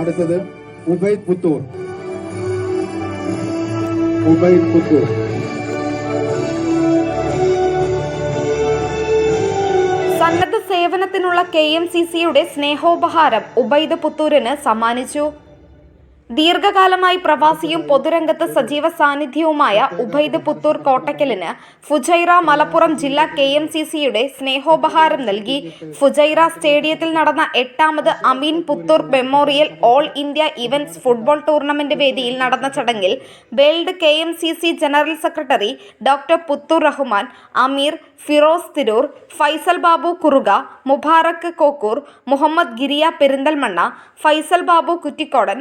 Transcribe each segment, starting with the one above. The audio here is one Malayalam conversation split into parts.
അടുത്തത് ഉബൈദ് പുത്തൂർ. ഉബൈദ് പുത്തൂർ. സന്നദ്ധ സേവനത്തിനുള്ള കെ എം സി സിയുടെ സ്നേഹോപഹാരം ഉബൈദ് പുത്തൂരിന് സമ്മാനിച്ചു. ദീർഘകാലമായി പ്രവാസിയും പൊതുരംഗത്ത് സജീവ സാന്നിധ്യവുമായ ഉബൈദ് പുത്തൂർ കോട്ടക്കലിന് ഫുജൈറ മലപ്പുറം ജില്ലാ കെ എം സി സിയുടെ സ്നേഹോപഹാരം നൽകി. ഫുജൈറ സ്റ്റേഡിയത്തിൽ നടന്ന എട്ടാമത് Ameen Puthur memorial all India events football tournament വേദിയിൽ നടന്ന ചടങ്ങിൽ world K M C C general secretary doctor Puthur Rahman Ameer Firoz Tirur Faisal Babu Kuruka Mubarak Kokkur Muhammad Giriya Perinthalmanna Faisal Babu Kuttikodan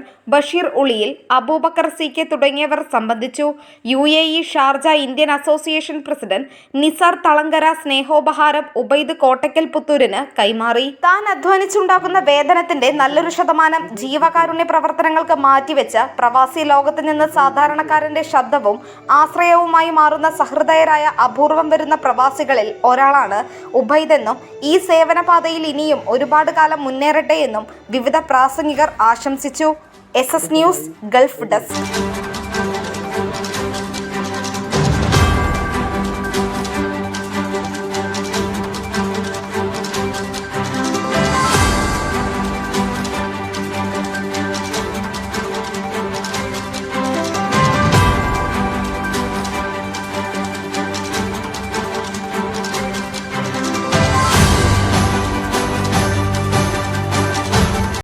Basheer Uliyil Aboobacker C K തുടങ്ങിയവർ സംബന്ധിച്ചു. U A E Sharjah Indian association president Nisar Thalangara സ്നേഹോപഹാരം Ubaid Kottakkal പുത്തൂരിന് കൈമാറി. താൻ അധ്വാനിച്ചുണ്ടാക്കുന്ന വേതനത്തിന്റെ നല്ലൊരു ശതമാനം ജീവകാരുണ്യ പ്രവർത്തനങ്ങൾക്ക് മാറ്റിവെച്ച് പ്രവാസി ലോകത്ത് നിന്ന് സാധാരണക്കാരന്റെ ശബ്ദവും ആശ്രയവുമായി മാറുന്ന സഹൃദയരായ അപൂർവം വരുന്ന പ്രവാസികളിൽ ഒരാളാണ് ഉബൈദെന്നും ഈ സേവനപാതയിൽ ഇനിയും ഒരുപാട് കാലം മുന്നേറട്ടെ എന്നും വിവിധ പ്രാസംഗികർ ആശംസിച്ചു. S S news gulf desk.